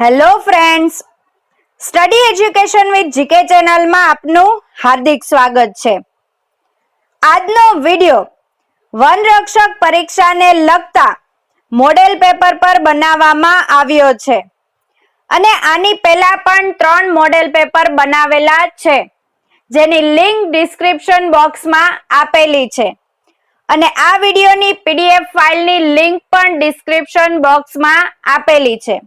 Hello friends study education with GK ચેનલમાં આપનું હાર્દિક સ્વાગત છે. આજનો વિડિયો વનરક્ષક પરીક્ષાને લગતા મોડેલ પેપર પર બનાવવામાં આવ્યો છે. અને આની પહેલા પણ ત્રણ મોડેલ પેપર બનાવેલા છે, જેની લિંક ડિસ્ક્રિપ્શન બોક્સમાં આપેલી છે. અને આ વિડિયોની પીડીએફ ફાઇલની લિંક પણ ડિસ્ક્રિપ્શન બોક્સમાં આપેલી છે.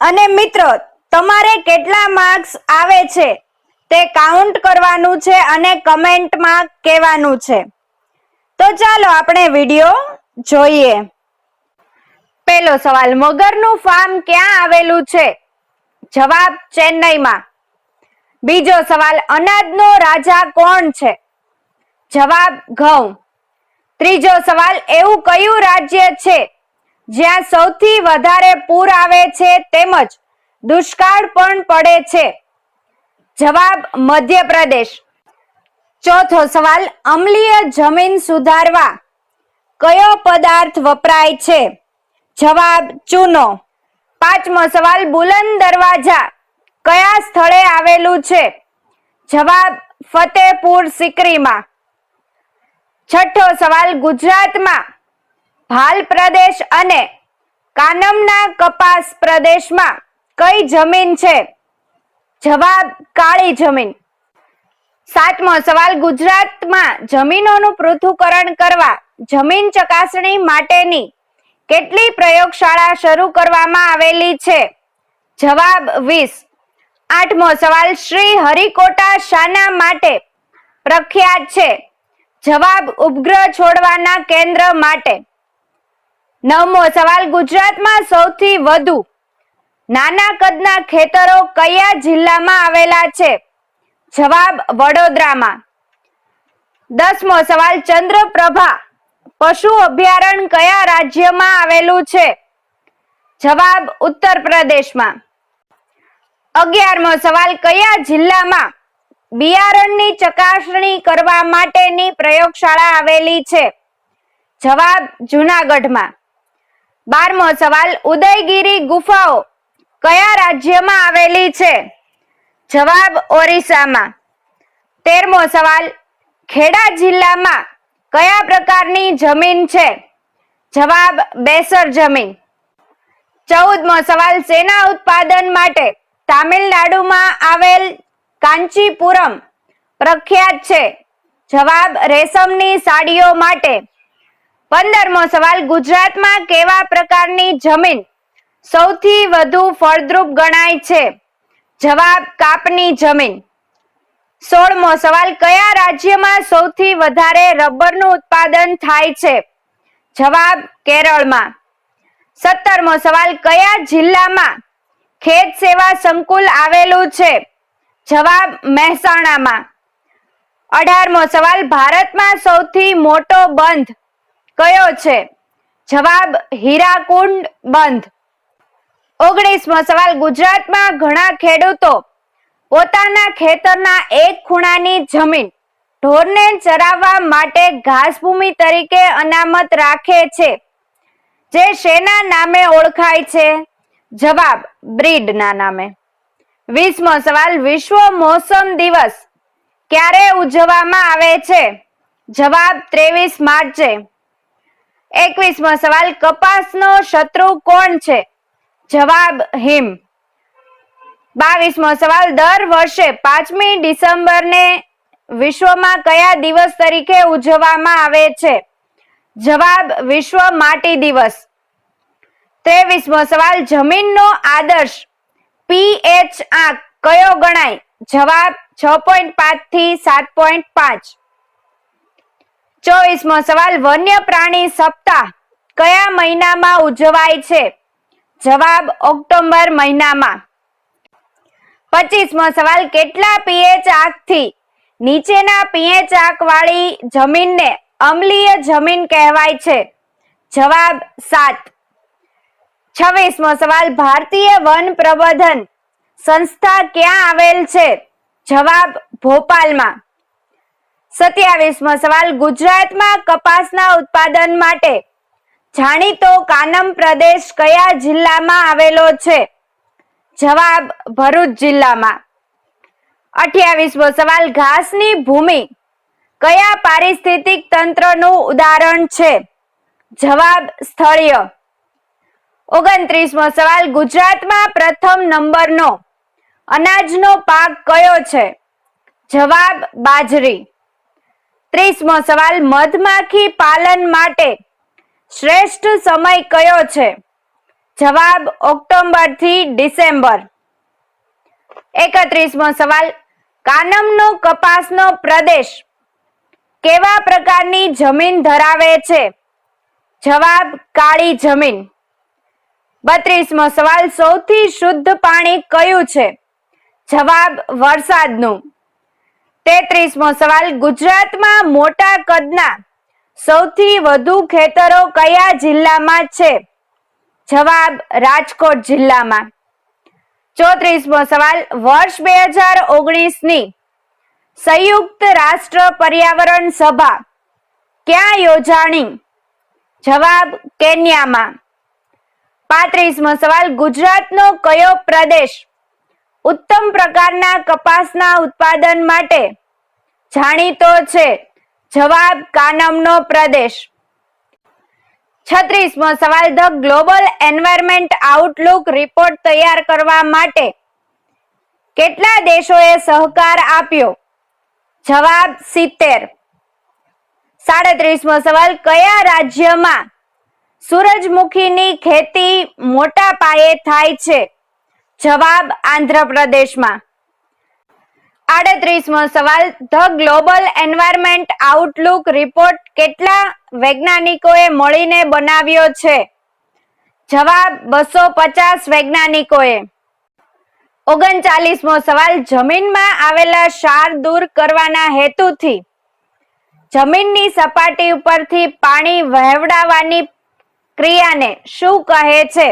અને મિત્રો, તમારે કેટલા માર્ક્સ આવે છે? તે કાઉન્ટ કરવાનું છે અને કમેન્ટમાં કહેવાનું છે. તો ચાલો આપણે વીડિયો જોઈએ. પહેલો સવાલ, મગરનું ફાર્મ ક્યાં આવેલું છે? જવાબ, ચેન્નઈમાં. બીજો સવાલ, અનાજનો રાજા કોણ છે? જવાબ, ઘઉં. ત્રીજો સવાલ, એવું કયું રાજ્ય છે? જ્યાં સૌથી વધારે પૂર આવે છે તેમજ દુષ્કાળ પણ પડે છે. જવાબ મધ્યપ્રદેશ. ચોથો સવાલ, અમલીય જમીન સુધારવા કયો પદાર્થ વપરાય છે? જવાબ ચૂનો. પાંચમો સવાલ, બુલંદ દરવાજા કયા સ્થળે આવેલું છે? જવાબ ફતેપુર સિકરીમાં. છઠ્ઠો સવાલ, ગુજરાતમાં ભાલ પ્રદેશ અને કાનમના કપાસ પ્રદેશમાં કઈ જમીન છે? જવાબ, કાળી જમીન. સાતમો સવાલ, ગુજરાતમાં જમીનોનું પૃથ્થકરણ કરવા જમીન ચકાસણી માટેની કેટલી પ્રયોગશાળા શરૂ કરવામાં આવેલી છે? જવાબ, વીસ. આઠમો સવાલ, શ્રી હરિકોટા શાના માટે પ્રખ્યાત છે? જવાબ, ઉપગ્રહ છોડવાના કેન્દ્ર માટે. નવમો સવાલ, ગુજરાતમાં સૌથી વધુ નાના કદના ખેતરો કયા જિલ્લામાં આવેલા છે? જવાબ, વડોદરામાં. દસમો સવાલ, ચંદ્રપ્રભા પશુ અભયારણ્ય કયા રાજ્યમાં આવેલું છે? જવાબ ઉત્તર પ્રદેશમાં અગિયારમો સવાલ, કયા જિલ્લામાં બિયારણની ચકાસણી કરવા માટેની પ્રયોગશાળા આવેલી છે? જવાબ, જુનાગઢમાં. બારમો સવાલ, ઉદયગીરી ગુફાઓ કયા રાજ્યમાં આવેલી છે? જવાબ, ઓરિસ્સામાં. તેરમો સવાલ, ખેડા જિલ્લામાં કયા પ્રકારની જમીન છે? જવાબ, બેસર જમીન. ચૌદમો સવાલ, સેના ઉત્પાદન માટે તામિલનાડુમાં આવેલ કાંચીપુરમ પ્રખ્યાત છે? જવાબ, રેશમની સાડીઓ માટે. પંદરમો સવાલ, ગુજરાતમાં કેવા પ્રકારની જમીન સૌથી વધુ ફળદ્રુપ ગણાય છે? જવાબ, કાપની જમીન. સોળમો સવાલ, કયા રાજ્યમાં સૌથી વધારે રબરનું ઉત્પાદન થાય છે? જવાબ, કેરળમાં. સત્તરમો સવાલ, કયા જિલ્લામાં ખેત સેવા સંકુલ આવેલું છે? જવાબ, મહેસાણામાં. અઢારમો સવાલ, ભારતમાં સૌથી મોટો બંધ કયો છે? જવાબ હીરાકુંડ બંધ. ઓગણીસમો સવાલ, ગુજરાતમાં ઘણા ખેડૂતો પોતાના ખેતરના એક ખૂણાની જમીન ઢોરને ચરાવવા માટે ઘાસભૂમિ તરીકે અનામત રાખે છે. જે શેના નામે ઓળખાય છે? જવાબ, બ્રીડના નામે. વીસમો સવાલ, વિશ્વ મોસમ દિવસ ક્યારે ઉજવવામાં આવે છે? જવાબ, ત્રેવીસ માર્ચે. એકવીસમો સવાલ, કપાસનો શત્રુ કોણ છે? જવાબ, હિમ. બાવીસમો સવાલ, દર વર્ષે પાંચમી ડિસેમ્બરને વિશ્વમાં કયા દિવસ તરીકે ઉજવવામાં આવે છે? જવાબ, વિશ્વ માટી દિવસ. ત્રેવીસમો સવાલ, જમીનનો આદર્શ પીએચ આંક કયો ગણાય? જવાબ, છ પોઈન્ટ પાંચથી સાત પોઈન્ટ પાંચ. ચોવીસમો સવાલ વન્ય પ્રાણી સપ્તાહ કયા મહિનામાં ઉજવાય છે? જવાબ ઓક્ટોબર મહિનામાં. પચીસમો સવાલ, કેટલા પીએચ આંકથી નીચેના પીએચ આંક વાળી જમીનને અમ્લીય જમીન કહેવાય છે? જવાબ સાત. છવ્વીસમો સવાલ, ભારતીય વન પ્રબંધન સંસ્થા ક્યાં આવેલ છે? જવાબ ભોપાલમાં. સત્યાવીસમો સવાલ, ગુજરાતમાં કપાસના ઉત્પાદન માટે જાણીતો કાનમ પ્રદેશ કયા જિલ્લામાં આવેલો છે? જવાબ, ભરૂચ જિલ્લામાં. અઠ્યાવીસમો સવાલ, ઘાસની ભૂમિ કયા પારિસ્થિતિક તંત્રનું ઉદાહરણ છે? જવાબ, સ્થળીય. ઓગણત્રીસમો સવાલ, ગુજરાતમાં પ્રથમ નંબરનો અનાજનો પાક કયો છે? જવાબ, બાજરી. ત્રીસમો સવાલ, મધમાખી પાલન માટે શ્રેષ્ઠ સમય કયો છે? જવાબ ઓક્ટોબરથી ડિસેમ્બર. એકત્રીસમો સવાલ, કાનમનો કપાસનો પ્રદેશ કેવા પ્રકારની જમીન ધરાવે છે? જવાબ, કાળી જમીન. બત્રીસમો સવાલ, સૌથી શુદ્ધ પાણી કયું છે? જવાબ, વરસાદનું. તેત્રીસમો સવાલ, ગુજરાતમાં મોટા કદના સૌથી વધુ ખેતરો કયા જિલ્લામાં છે? જવાબ, રાજકોટ જિલ્લામાં. ચોત્રીસમો સવાલ, વર્ષ બે હજાર ઓગણીસની સંયુક્ત રાષ્ટ્ર પર્યાવરણ સભા ક્યાં યોજાણી? જવાબ, કેન્યામાં. પાંત્રીસમો સવાલ, ગુજરાતનો કયો પ્રદેશ ઉત્તમ પ્રકારના કપાસના ઉત્પાદન માટે જાણીતો છે જવાબ કાનમનો પ્રદેશ. છત્રીસમો સવાલ, the global environment outlook report તૈયાર કરવા માટે કેટલા દેશોએ સહકાર આપ્યો? જવાબ, સિત્તેર. સાડત્રીસમો સવાલ, કયા રાજ્યમાં સૂરજમુખીની ખેતી મોટા પાયે થાય છે? જવાબ આંધ્રપ્રદેશમાં. આડત્રીસમો સવાલ, the global environment outlook report કેટલા વૈજ્ઞાનિકોએ મળીને બનાવ્યો છે? જવાબ, બસો પચાસ વૈજ્ઞાનિકોએ. ઓગણચાલીસમો સવાલ, જમીનમાં આવેલા ક્ષાર દૂર કરવાના હેતુથી. જમીનની સપાટી ઉપરથી પાણી વહેવડાવવાની ક્રિયાને શું કહે છે?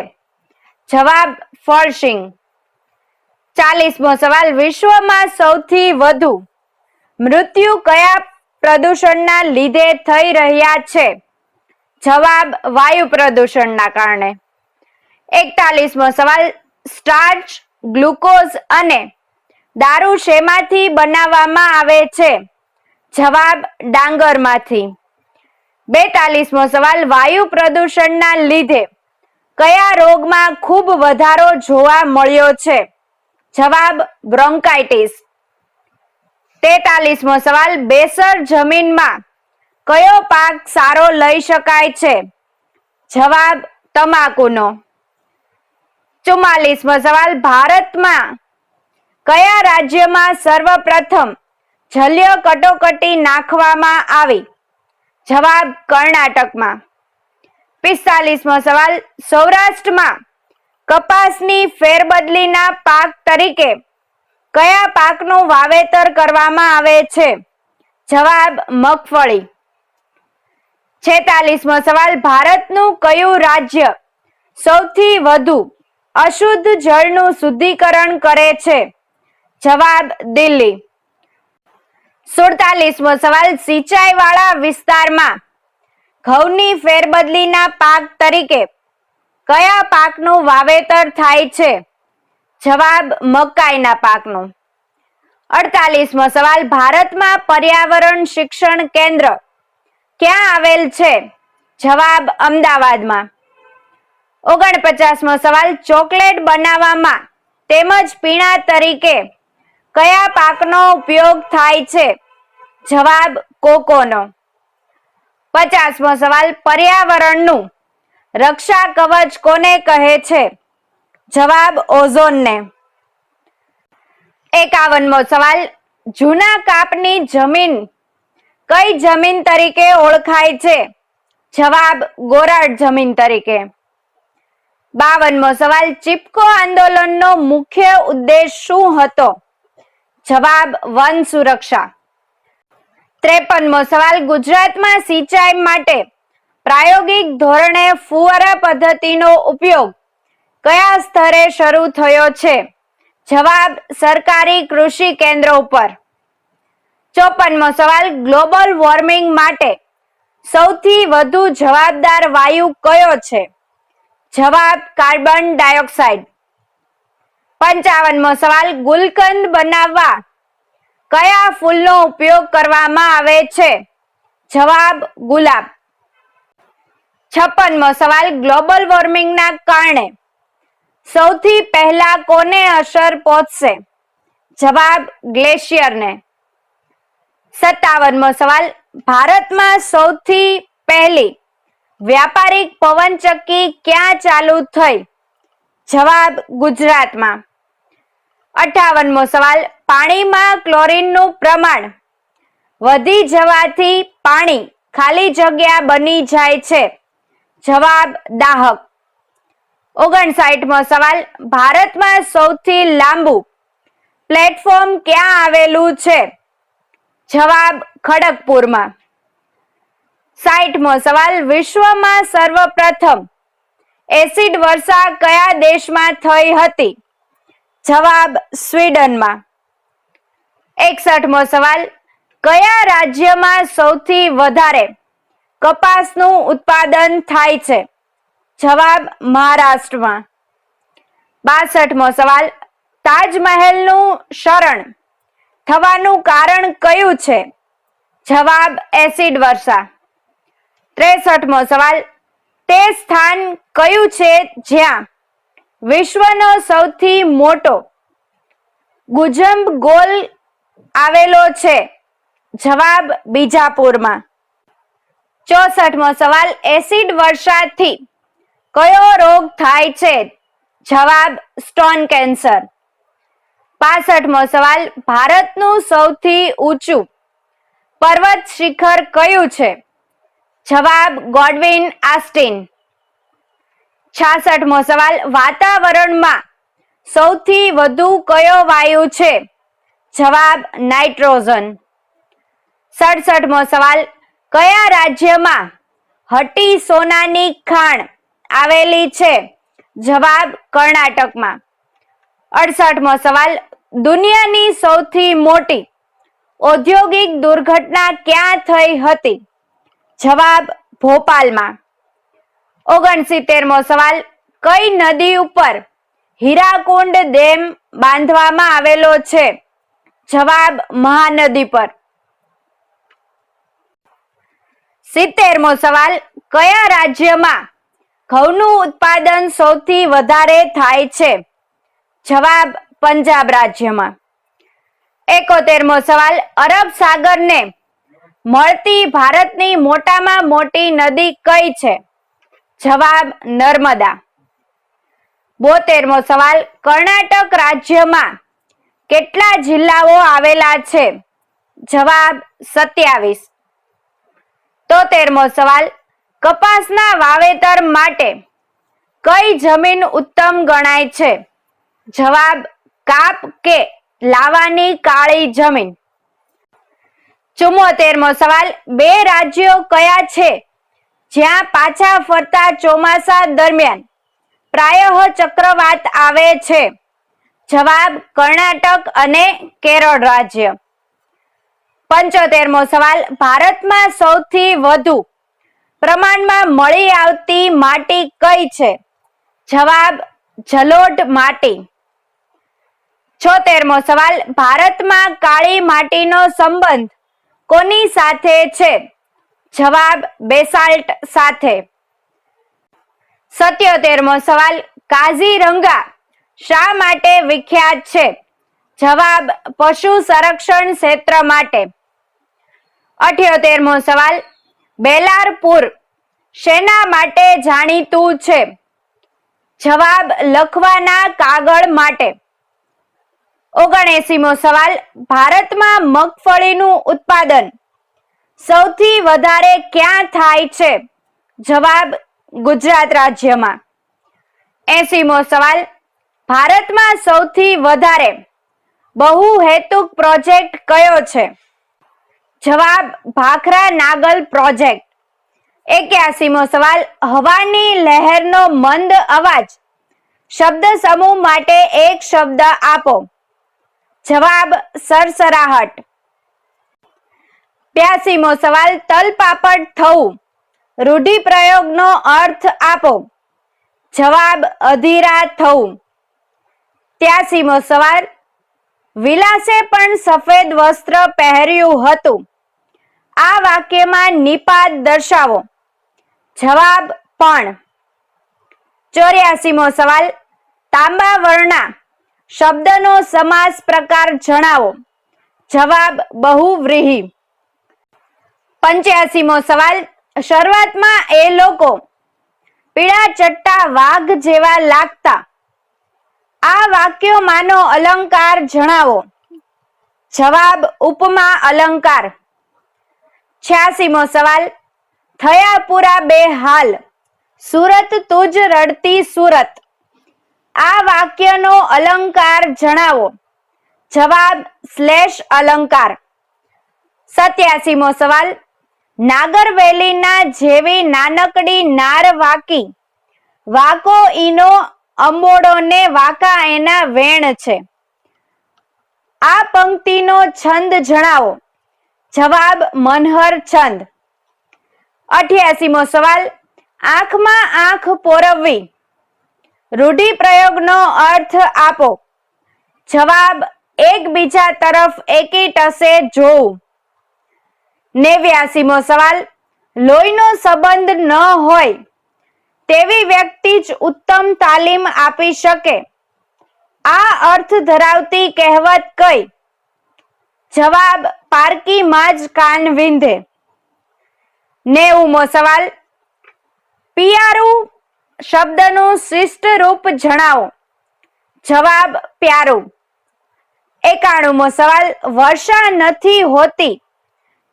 જવાબ ફોર્સિંગ ચાલીસમો સવાલ, વિશ્વમાં સૌથી વધુ મૃત્યુ કયા પ્રદૂષણના લીધે થઈ રહ્યા છે? જવાબ, વાયુ પ્રદૂષણના કારણે. એકતાલીસમો સવાલ, સ્ટાર્ચ, ગ્લુકોઝ અને દારૂ શેમાંથી બનાવવામાં આવે છે? જવાબ, ડાંગરમાંથી. બેતાલીસમો સવાલ, વાયુ પ્રદૂષણના લીધે કયા રોગમાં ખૂબ વધારો જોવા મળ્યો છે? જવાબ, બ્રોન્કાઇટિસ. તેતાલીસમો સવાલ, બેસર જમીનમાં કયો પાક સારો લઈ શકાય છે? જવાબ, તમાકુનો. ચુમ્માલીસમો સવાલ, ભારતમાં કયા રાજ્યમાં સર્વપ્રથમ જલ્ય કટોકટી નાખવામાં આવી? જવાબ, કર્ણાટકમાં. પિસ્તાલીસમો સવાલ. સૌરાષ્ટ્રમાં કપાસની ફેરબદલીના પાક તરીકે કયા પાકનું વાવેતર કરવામાં આવે છે? જવાબ, મગફળી. છેતાલીસમો સવાલ, ભારતનું કયું રાજ્ય સૌથી વધુ અશુદ્ધ જળનું શુદ્ધિકરણ કરે છે? જવાબ, દિલ્હી. સુડતાલીસમો સવાલ સિંચાઈ વાળા વિસ્તારમાં ઘઉંની ફેરબદલીના પાક તરીકે કયા પાકનું વાવેતર થાય છે? જવાબ, મકાઈના પાકનું. અડતાલીસમો સવાલ, ભારતમાં પર્યાવરણ શિક્ષણ કેન્દ્ર ક્યાં આવેલ છે? જવાબ, અમદાવાદમાં. ઓગણપચાસમો સવાલ, ચોકલેટ બનાવવામાં તેમજ પીણા તરીકે કયા પાકનો ઉપયોગ થાય છે? જવાબ, કોકોનો. પચાસમો સવાલ, પર્યાવરણનું રક્ષા કવચ કોને કહે છે? જવાબ ઓઝોનને. એકાવનમો સવાલ, જૂના કાપની જમીન કઈ જમીન તરીકે ઓળખાય છે? જવાબ, ગોરાડ જમીન તરીકે. બાવનમો સવાલ, ચિપકો આંદોલનનો મુખ્ય ઉદ્દેશ શું હતો? જવાબ, વન સુરક્ષા. ત્રેપનમો સવાલ, ગુજરાતમાં સિંચાઈ માટે પ્રાયોગિક ધોરણે ફુવારા પદ્ધતિનો ઉપયોગ કયા સ્તરે શરૂ થયો છે? જવાબ, સરકારી કૃષિ કેન્દ્રો ઉપર. ચોપનમો સવાલ, ગ્લોબલ વોર્મિંગ માટે સૌથી વધુ જવાબદાર વાયુ કયો છે? જવાબ, કાર્બન ડાયોક્સાઇડ. પંચાવનમો સવાલ, ગુલકંદ બનાવવા કયા ફૂલનો ઉપયોગ કરવામાં આવે છે? જવાબ, ગુલાબ. છપ્પનમો સવાલ, ગ્લોબલ વોર્મિંગના કારણે. સૌથી પહેલા કોને અસર પહોંચશે? જવાબ, ગ્લેશિયરને. સત્તાવનમો સવાલ, ભારતમાં સૌથી પહેલી વ્યાપારિક પવનચક્કી ક્યાં ચાલુ થઈ? જવાબ, ગુજરાતમાં. અઠાવનમો સવાલ, પાણીમાં ક્લોરીનનું પ્રમાણ વધી જવાથી પાણી ખાલી જગ્યા બની જાય છે. જવાબ, દાહક. ઓગણસાઠમો સવાલ, ભારતમાં સૌથી લાંબુ પ્લેટફોર્મ ક્યાં આવેલું છે? જવાબ, ખડગપુરમાં. સાઠમો સવાલ, વિશ્વમાં સર્વપ્રથમ એસિડ વર્ષા કયા દેશમાં થઈ હતી? જવાબ સ્વીડનમાં. એકસઠમો સવાલ, કયા રાજ્યમાં સૌથી વધારે કપાસનું ઉત્પાદન થાય છે? જવાબ મહારાષ્ટ્રમાં. બાસઠમો સવાલ, તાજમહેલનું શરણ થવાનું કારણ કયું છે? જવાબ, એસિડ વર્ષા. ત્રેસઠમો સવાલ, તે સ્થાન કયું છે જ્યાં વિશ્વનો સૌથી મોટો ગુજંબ ગોલ આવેલો છે. જવાબ બીજાપુરમાં. ચોસઠમો સવાલ, એસિડ વર્ષાથી કયો રોગ થાય છે? જવાબ, સ્ટોન કેન્સર. પાસઠમો સવાલ, ભારતનું સૌથી ઊંચું પર્વત શિખર કયું છે? જવાબ, ગોડવિન આસ્ટિન. છાસઠમો સવાલ, વાતાવરણમાં સૌથી વધુ કયો વાયુ છે? જવાબ, નાઇટ્રોજન. સડસઠમો સવાલ, કયા રાજ્યમાં હટી સોનાની ખાણ આવેલી છે? જવાબ, કર્ણાટકમાં. અડસઠમો સવાલ, દુનિયાની સૌથી મોટી ઔદ્યોગિક દુર્ઘટના ક્યાં થઈ હતી? જવાબ, ભોપાલમાં. ઓગણસિત્તેરમો સવાલ, કઈ નદી ઉપર હીરાકુંડ ડેમ બાંધવામાં આવેલો છે? જવાબ, મહાનદી પર. સિત્તેરમો સવાલ, કયા રાજ્યમાં ઘઉંનું ઉત્પાદન સૌથી વધારે થાય છે? જવાબ, પંજાબ રાજ્યમાં. એકોતેરમો સવાલ, અરબ સાગરને મળતી ભારતની મોટામાં મોટી નદી કઈ છે? જવાબ નર્મદા. બોતેરમો સવાલ, કર્ણાટક રાજ્યમાં કેટલા જિલ્લાઓ આવેલા છે? જવાબ સત્યાવીસ. તોતેરમો સવાલ, કપાસના વાવેતર માટે કઈ જમીન ઉત્તમ ગણાય છે? જવાબ, કાપ કે લાવાની કાળી જમીન. ચુમ્મોતેરમો સવાલ, બે રાજ્યો કયા છે? જ્યાં પાછા ફરતા ચોમાસા દરમિયાન પ્રાયઃ ચક્રવાત આવે છે. જવાબ કર્ણાટક અને કેરળ રાજ્ય. પંચોતેરમો સવાલ, ભારતમાં સૌથી વધુ પ્રમાણમાં મળી આવતી માટી કઈ છે? જવાબ જલોઢ માટી. છોતેરમો સવાલ, ભારતમાં કાળી માટીનો સંબંધ કોની સાથે છે? જવાબ બેસાલ્ટ સાથે. સત્યોતેરમો સવાલ, કાઝીરંગા શા માટે વિખ્યાત છે? જવાબ, પશુ સંરક્ષણ ક્ષેત્ર માટે. અઠ્યોતેરમો સવાલ, બેલારપુર શેના માટે જાણીતું છે? જવાબ, લખવાના કાગળ માટે. ઓગણએસીમો સવાલ, ભારતમાં મગફળીનું ઉત્પાદન સૌથી વધારે ક્યાં થાય છે? જવાબ ગુજરાત રાજ્યમાં. એસીમો સવાલ, ભારતમાં સૌથી વધારે બહુ હેતુક પ્રોજેક્ટ કયો છે? જવાબ, ભાખરા નાગલ પ્રોજેક્ટ. એક્યાસીમો સવાલ, હવાની લહેરનો મંદ અવાજ. શબ્દ સમૂહ માટે એક શબ્દ આપો. જવાબ, સરસરાહટ. બ્યાસીમો સવાલ તલપાપડ થવું. રૂઢિપ્રયોગનો અર્થ આપો. જવાબ, અધીરા થવું. ત્યાસીમો સવાલ, વિલાસે પણ સફેદ વસ્ત્ર પહેર્યું હતું. આ વાક્યમાં નિપાત દર્શાવો. જવાબ, પણ. ચોર્યાસીમો સવાલ, તાંબા વર્ણા શબ્દનો સમાસ પ્રકાર જણાવો. જવાબ, બહુવ્રીહી. પંચ્યાસીમો સવાલ. શરૂઆતમાં એ લોકો પીળા ચટ્ટા વાઘ જેવા લાગતા. આ વાક્યોમાંનો અલંકાર જણાવો. જવાબ ઉપમા અલંકાર. છ્યાસીમો સવાલ. થયા પૂરા બે હાલ. સુરત તુજ રડતી સુરત. આ વાક્યનો અલંકાર જણાવો. જવાબ શ્લેષ અલંકાર. સત્યાસીમો સવાલ. નાગરવેલીના જેવી નાનકડી નાર વાકી. વાકો ઈનો અંબોડોને વાકા એના વેણ છે. આ પંક્તિનો છંદ જણાવો. જવાબ મનહર છંદ. અઠ્યાસીમો સવાલ. આંખમાં આંખ પોરવવી. રૂઢિપ્રયોગનો અર્થ આપો. જવાબ એકબીજા તરફ એકી ટસે જોવું. નેવ્યાસીમો સવાલ. લોહીનો સંબંધ ન હોય તેવી વ્યક્તિ જ ઉત્તમ તાલીમ આપી શકે. આ અર્થ ધરાવતી કહેવત કઈ? જવાબ પારકી માં જ કાન વિંધે. નેવુમો સવાલ. પિયારું શબ્દનું શિષ્ટ રૂપ જણાવો. જવાબ, પ્યારું. એકાણુમો સવાલ. વર્ષા નથી હોતી.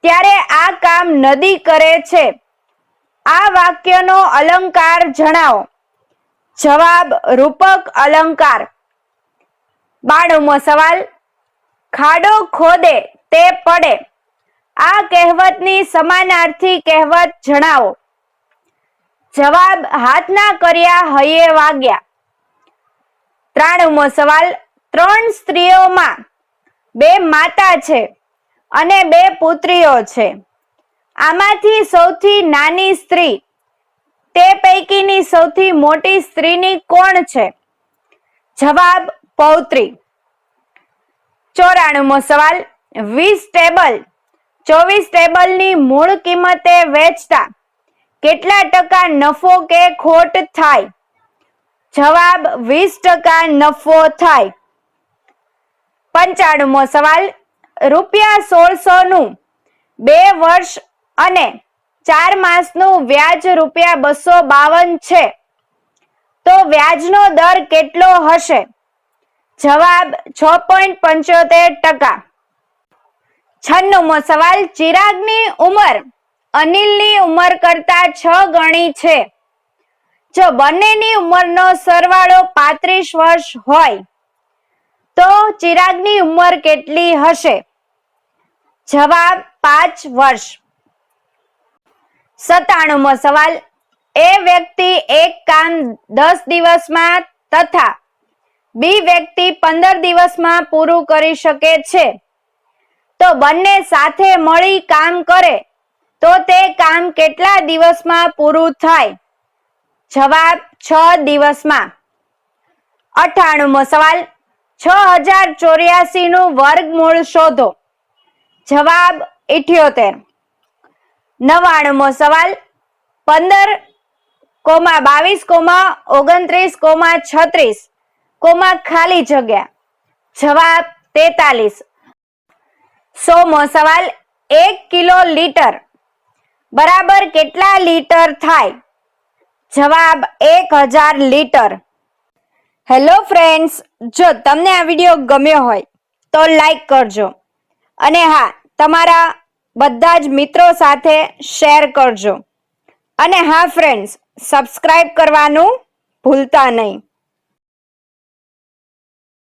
ત્યારે આ કામ નદી કરે છે. આ વાક્યનો અલંકાર જણાવો. જવાબ રૂપક અલંકાર. બાણુમો સવાલ, ખાડો ખોદે તે પડે. આ કહેવતની સમાનાર્થી કહેવત જણાવો. જવાબ હાથના કર્યા હૈયે વાગ્યા. ત્રાણુમો સવાલ, ત્રણ સ્ત્રીઓમાં બે માતા છે. અને બે પુત્રીઓ છે. આમાંથી સૌથી નાની સ્ત્રી, તે પૈકીની સૌથી મોટી સ્ત્રીની કોણ છે? જવાબ પૌત્રી. ચોરાણુમો સવાલ, વીસ ટેબલ, ચોવીસ ટેબલની મૂળ કિંમતે વેચતા કેટલા ટકા નફો કે ખોટ થાય? જવાબ વીસ ટકા નફો થાય. પંચાણુમો સવાલ રૂપિયા સોળસો નું બે વર્ષ અને ચાર માસનું વ્યાજ રૂપિયા બસો બાવન છે. તો વ્યાજનો દર કેટલો હશે? જવાબ છ પોઈન્ટ પંચોતેર ટકા. છન્નુમો સવાલ, ચિરાગની ઉંમર અનિલની ઉંમર કરતા છ ગણી છે. જો બંનેની ઉંમરનો સરવાળો પાંત્રીસ વર્ષ હોય તો ચિરાગની ઉંમર કેટલી હશે? જવાબ, પાંચ વર્ષ. સત્તાણુમો સવાલ. એ વ્યક્તિ એક કામ દસ દિવસમાં તથા બી વ્યક્તિ પંદર દિવસમાં પૂરું કરી શકે છે. તો બંને સાથે મળી કામ કરે, તો તે કામ કેટલા દિવસમાં પૂરું થાય? જવાબ, છ દિવસમાં. અઠાણુમો સવાલ. છ હજાર ચોર્યાસી નું વર્ગમૂળ શોધો. જવાબ ઇઠ્યોતેર. નવાણમો સવાલ, પંદર કોમા બાવીસ કોમા ઓગણત્રીસ કોમા છત્રીસ કોમા ખાલી જગ્યા? જવાબ તેતાલીસ. સોમો સવાલ, એક કિલો લીટર. બરાબર કેટલા લીટર થાય? જવાબ એક હજાર લીટર. હેલો ફ્રેન્ડ્સ, જો તમને આ વીડિયો ગમ્યો હોય તો લાઈક કરજો અને હા, તમારા બધા જ મિત્રો સાથે શેર કરજો. અને હા, ફ્રેન્ડ્સ સબસ્ક્રાઈબ કરવાનું ભૂલતા નહીં.